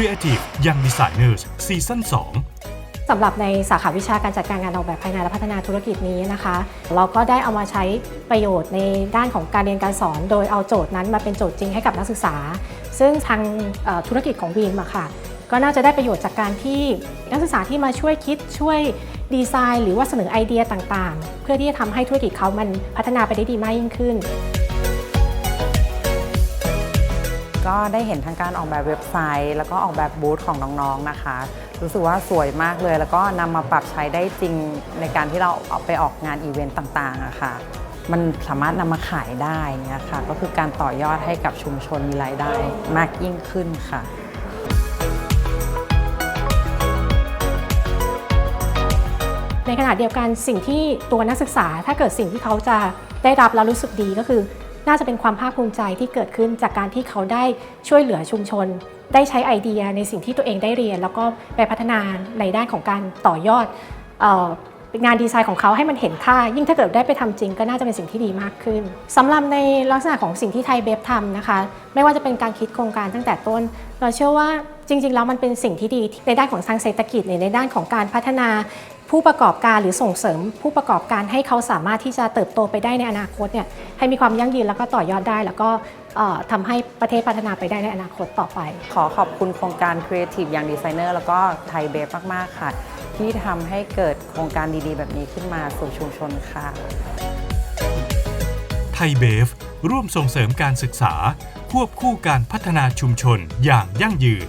Creative Young Designers ซีซั่น2สำหรับในสาขาวิชาการจัดการงานออกแบบภายในและพัฒนาธุรกิจนี้นะคะ เราก็ได้เอามาใช้ประโยชน์ในด้านของการเรียนการสอน โดยเอาโจทย์นั้นมาเป็นโจทย์จริงให้กับนักศึกษา ซึ่งทางธุรกิจของวีมอะค่ะ ก็น่าจะได้ประโยชน์จากการที่นักศึกษาที่มาช่วยคิดช่วยดีไซน์ หรือว่าเสนอไอเดียต่างๆ เพื่อที่จะทำให้ธุรกิจเขามันพัฒนาไปได้ดีมากยิ่งขึ้น ก็ได้เห็นทั้งการออกแบบเว็บไซต์ แล้วก็ออกแบบบูธของน้องๆนะคะ รู้สึกว่าสวยมากเลย แล้วก็นำมาปรับใช้ได้จริงในการที่เราเอาไปออกงานอีเวนต์ต่างๆอะค่ะมันสามารถนำมาขายได้เงี้ยค่ะ ก็คือการต่อยอดให้กับชุมชนมีรายได้มากยิ่งขึ้นค่ะในขณะเดียวกันสิ่งที่ตัวนักศึกษาถ้าเกิดสิ่งที่เขาจะได้รับแล้วรู้สึกดีก็คือ น่าจะเป็นความภาคภูมิใจที่เกิดขึ้นจากการที่เขาได้ช่วยเหลือชุมชน ได้ใช้ไอเดียในสิ่งที่ตัวเองได้เรียน แล้วก็ไปพัฒนาในด้านของการต่อยอดองานดีไซน์ของเขาให้มันเห็นค่า ยิ่งถ้าเกิดได้ไปทำจริงก็น่าจะเป็นสิ่งที่ดีมากขึ้นสำหรับในลักษณะของสิ่งที่ไทยเบฟทำนะคะ ไม่ว่าจะเป็นการคิดโครงการตั้งแต่ต้น เราเชื่อว่า จริงๆแล้วมันเป็นสิ่งที่ดีในด้านของทางเศรษฐกิจหรือในด้านของการพัฒนาผู้ประกอบการหรือส่งเสริมผู้ประกอบการให้เขาสามารถที่จะเติบโตไปได้ในอนาคตเนี่ยให้มีความยั่งยืนแล้วก็ต่อยอดได้ แล้วก็เอ่อทำให้ประเทศพัฒนาไปได้ในอนาคตต่อไป ขอขอบคุณโครงการ Creative Young Designer แล้วก็ไทยเบฟมาก ๆ ค่ะ ที่ทำให้เกิดโครงการดี ๆ แบบนี้ขึ้นมาสู่ชุมชนค่ะไทยเบฟร่วมส่งเสริมการศึกษา ควบคู่การพัฒนาชุมชนอย่างยั่งยืน